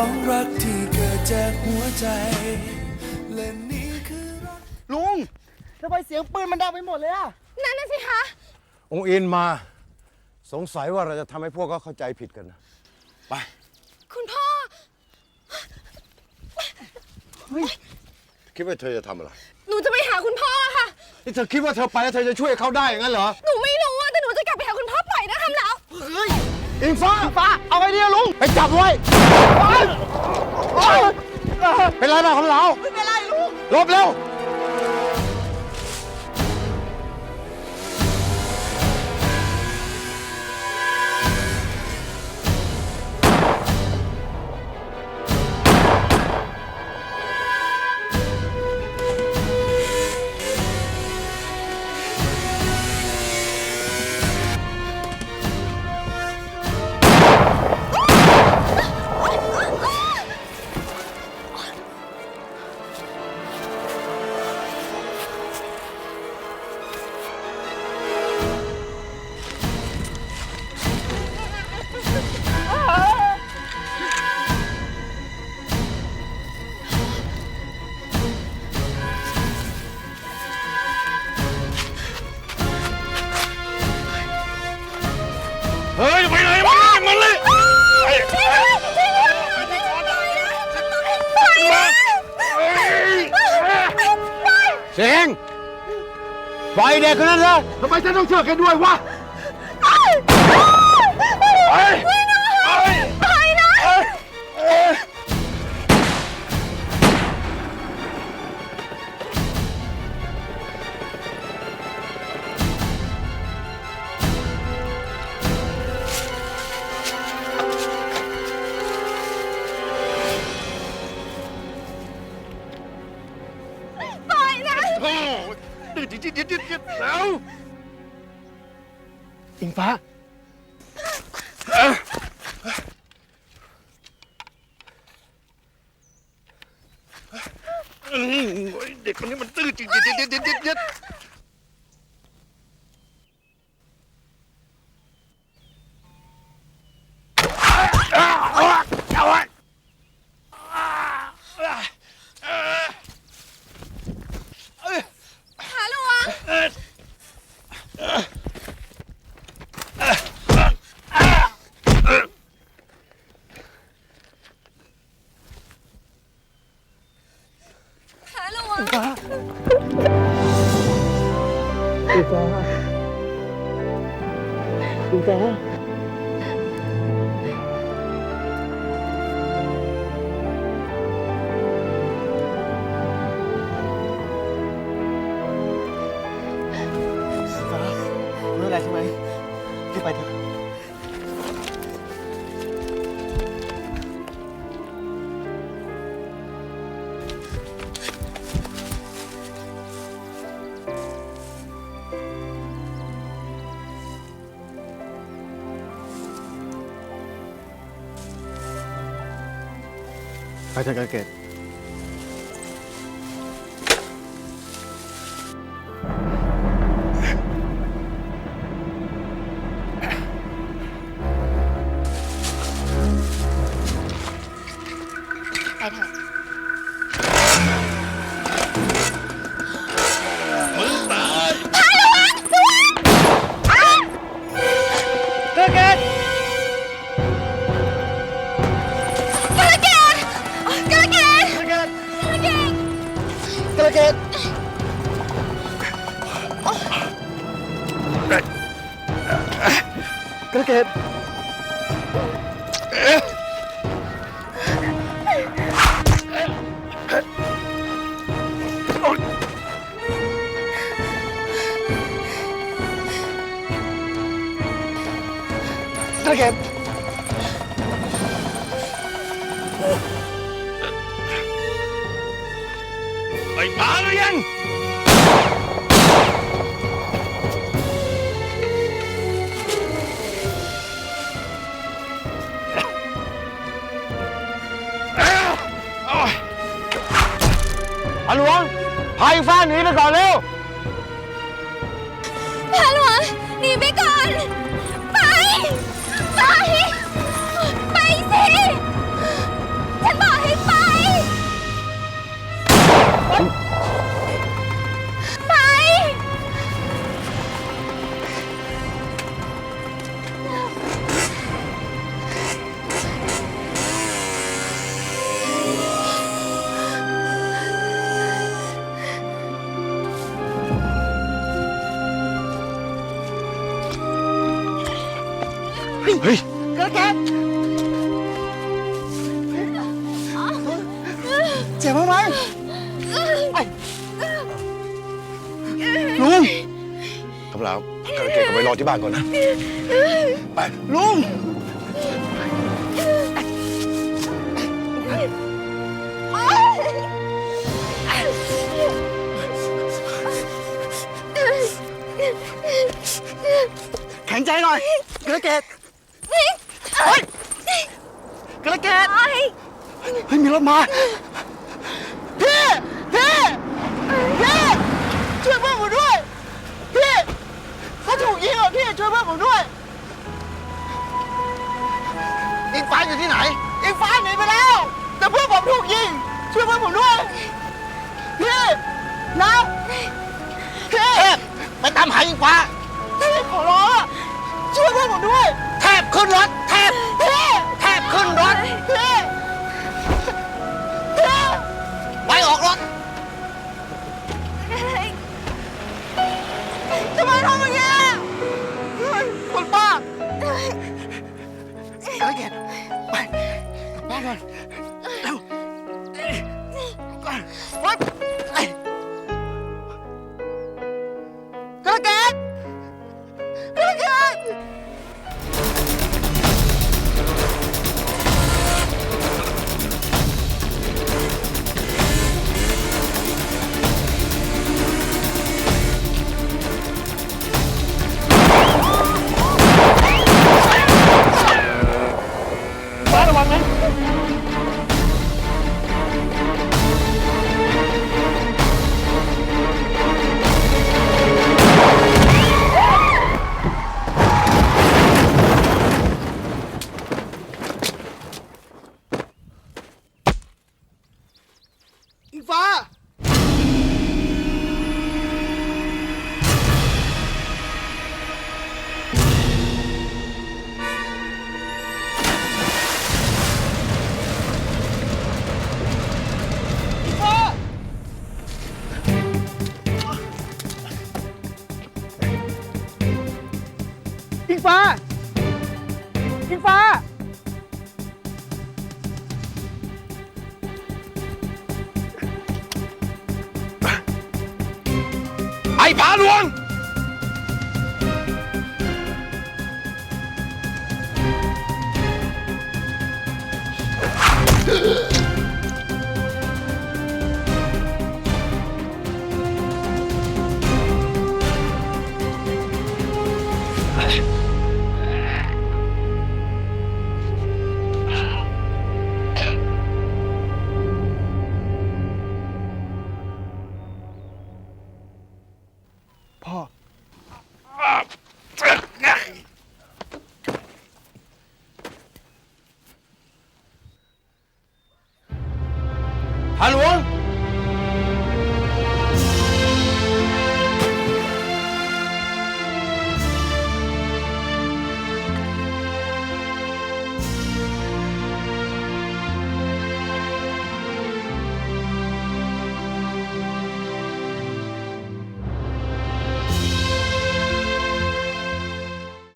องรักที่เกิดจากหัวใจ และนี่คือรักลุงทำไมเสียงปืนมันดังไปหมดเลยอะนั่นน่ะสิคะองค์อินมา สงสัยว่าเราจะทำให้พวกเขาเข้าใจผิดกันนะไป คุณพ่อ คิดว่าเธอจะทำอะไร หนูจะไปหาคุณพ่อค่ะ นี่เธอคิดว่าเธอไปแล้วเธอจะช่วยเขาได้อย่างนั้นเหรอ หนู อิงฟ้าฟ้าเอาไงดีอะลุง ไปจับไว้เป็นไรบ้างของเราไม่เป็นไรลุงหลบเร็ว เฮ้ยไปไหนมามันเลยเสียงปล่อยเด็กคนนั้นเลยทำไมฉันต้องเชื่อแกด้วยวะ หยุดหยุดหยุดหยุดแล้วอิงฟ้า อืมโอ้ยเด็กคนนี้มันตื้อจริงดิดดิดดิดดิดเด็ด อิงฟ้าอิงฟ้าไม่เป็นไรใช่ไหมรีบไปเถอะ ไปเถ เลิกเกตเลิกเกตไปมาหรือยัง ฟ้าหนีไปก่อนเร็ว เฮ้ยกระแกเจ็บไหมไอ้ลุงครับแล้วกระเกดก็ไปรอที่บ้านก่อนนะ ไป ลุงแข็งใจหน่อยกระเกดเฮ้ย กระเกดเฮ้ย มีรถมา พี่ พี่ พี่ ช่วยเพื่อนผมด้วย พี่เขาถูกยิงอะพี่ช่วยเพื่อนผมด้วย อิงฟ้าอยู่ที่ไหน อิงฟ้าหนีไปแล้ว แต่เพื่อนผมถูกยิง ช่วยเพื่อนผมด้วย พี่นะพี่ไปตามหาอิงฟ้าพี่ขอร้องอะช่วยเพื่อนผมด้วย แทบขึ้นรถ แทบ พี่ แทบขึ้นรถ พี่พี่ ทำไมทำอย่างนี้อะคุณป้าอ ฟ้า อิงฟ้า ไอ้ผาหลวง Algo